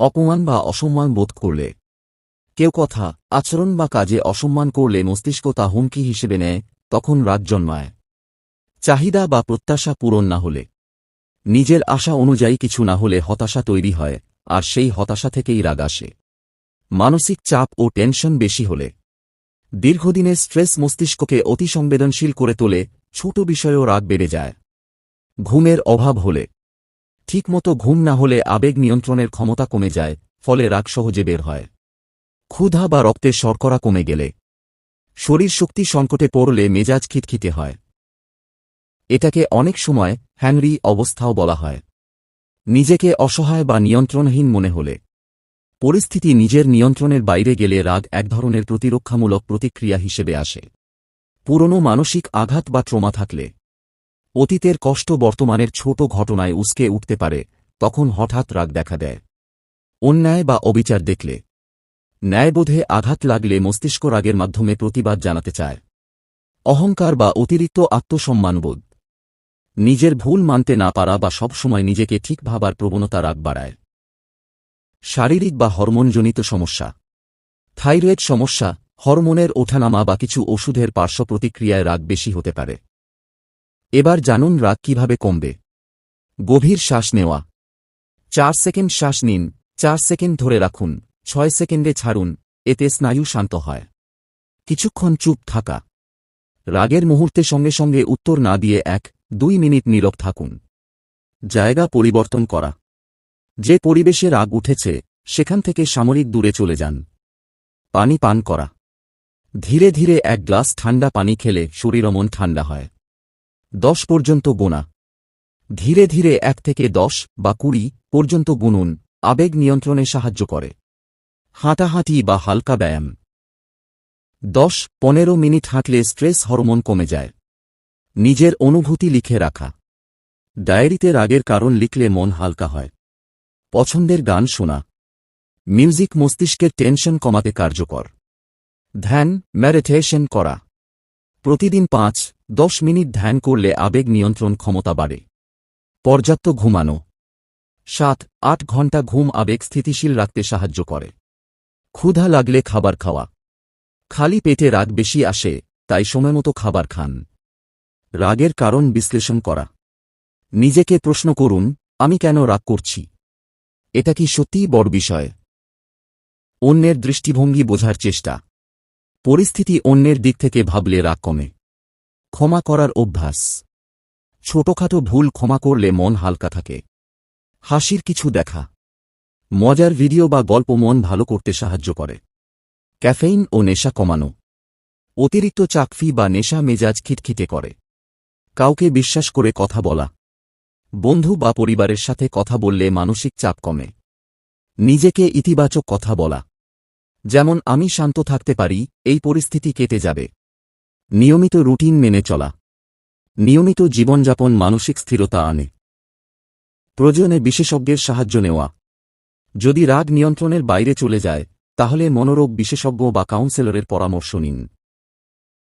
অপমান বা অসম্মান বোধ করলে। কেউ কথা, আচরণ বা কাজে অসম্মান করলে মস্তিষ্ক তা হুমকি হিসেবে নেয়, তখন রাগ জন্মায়। চাহিদা বা প্রত্যাশা পূরণ না হলে। নিজের আশা অনুযায়ী কিছু না হলে হতাশা তৈরি হয়, আর সেই হতাশা থেকেই রাগ আসে। মানসিক চাপ ও টেনশন বেশি হলে। দীর্ঘদিনের স্ট্রেস মস্তিষ্ককে অতি সংবেদনশীল করে তোলে, ছোট বিষয়েও রাগ বেড়ে যায়। ঘুমের অভাব হলে। ঠিকমতো ঘুম না হলে আবেগ নিয়ন্ত্রণের ক্ষমতা কমে যায়, ফলে রাগ সহজে বের হয়। ক্ষুধা বা রক্তের শর্করা কমে গেলে। শরীর শক্তি সংকটে পড়লে মেজাজ খিটখিটে হয়। এটাকে অনেক সময় হ্যানরি অবস্থাও বলা হয়। নিজেকে অসহায় বা নিয়ন্ত্রণহীন মনে হলে। পরিস্থিতি নিজের নিয়ন্ত্রণের বাইরে গেলে রাগ এক ধরনের প্রতিরক্ষামূলক প্রতিক্রিয়া হিসেবে আসে। পুরনো মানসিক আঘাত বা ট্রমা থাকলে। অতীতের কষ্ট বর্তমানের ছোট ঘটনায় উস্কে উঠতে পারে, তখন হঠাৎ রাগ দেখা দেয়। অন্যায় বা অবিচার দেখলে। ন্যায়বোধে আঘাত লাগলে মস্তিষ্ক রাগের মাধ্যমে প্রতিবাদ জানাতে চায়। অহংকার বা অতিরিক্ত আত্মসম্মানবোধ। নিজের ভুল মানতে না পারা বা সবসময় নিজেকে ঠিক ভাবার প্রবণতা রাগ বাড়ায়। শারীরিক বা হরমোনজনিত সমস্যা। থাইরয়েড সমস্যা, হরমোনের ওঠানামা বা কিছু ওষুধের পার্শ্ব প্রতিক্রিয়ায় রাগ বেশি হতে পারে। এবার জানুন রাগ কীভাবে কমবে। গভীর শ্বাস নেওয়া। চার সেকেন্ড শ্বাস নিন, চার সেকেন্ড ধরে রাখুন, ছয় সেকেন্ডে ছাড়ুন, এতে স্নায়ু শান্ত হয়। কিছুক্ষণ চুপ থাকা। রাগের মুহূর্তে সঙ্গে সঙ্গে উত্তর না দিয়ে এক, দুই মিনিট নীরব থাকুন। জায়গা পরিবর্তন করা। যে পরিবেশে রাগ উঠেছে, সেখান থেকে সামরিক দূরে চলে যান। পানি পান করা। ধীরে ধীরে এক গ্লাস ঠান্ডা পানি খেলে শরীর মন ঠান্ডা হয়। দশ পর্যন্ত গোনা ধীরে ধীরে এক থেকে দশ বা কুড়ি পর্যন্ত গুনুন, আবেগ নিয়ন্ত্রণে সাহায্য করে। হাঁটাহাঁটি বা হালকা ব্যায়াম। দশ পনেরো মিনিট হাঁটলে স্ট্রেস হরমোন কমে যায়। নিজের অনুভূতি লিখে রাখা। ডায়েরিতে রাগের কারণ লিখলে মন হালকা হয়। পছন্দের গান শোনা। মিউজিক মস্তিষ্কের টেনশন কমাতে কার্যকর। ধ্যান ম্যারিটেশন করা। প্রতিদিন পাঁচ, দশ মিনিট ধ্যান করলে আবেগ নিয়ন্ত্রণ ক্ষমতা বাড়ে। পর্যাপ্ত ঘুমানো। সাত, আট ঘণ্টা ঘুম আবেগ স্থিতিশীল রাখতে সাহায্য করে। ক্ষুধা লাগলে খাবার খাওয়া। খালি পেটে রাগ বেশি আসে, তাই সময়মতো খাবার খান। রাগের কারণ বিশ্লেষণ করা। নিজেকে প্রশ্ন করুন, আমি কেন রাগ করছি? এটা কি সত্যিই বড় বিষয়? অন্যের দৃষ্টিভঙ্গি বোঝার চেষ্টা। পরিস্থিতি অন্যের দিক থেকে ভাবলে রাগ কমে। ক্ষমা করার অভ্যাস। ছোটখাটো ভুল ক্ষমা করলে মন হালকা থাকে। হাসির কিছু দেখা। মজার ভিডিও বা গল্প মন ভালো করতে সাহায্য করে। ক্যাফেইন ও নেশা কমানো। অতিরিক্ত চাকফি বা নেশা মেজাজ খিটখিটে করে। কাউকে বিশ্বাস করে কথা বলা। বন্ধু বা পরিবারের সাথে কথা বললে মানসিক চাপ কমে। নিজেকে ইতিবাচক কথা বলা। যেমন আমি শান্ত থাকতে পারি, এই পরিস্থিতি কেটে যাবে। নিয়মিত রুটিন মেনে চলা। নিয়মিত জীবনযাপন মানসিক স্থিরতা আনে। প্রয়োজনে বিশেষজ্ঞের সাহায্য নেওয়া। যদি রাগ নিয়ন্ত্রণের বাইরে চলে যায়, তাহলে মনোরোগ বিশেষজ্ঞ বা কাউন্সেলরের পরামর্শ নিন।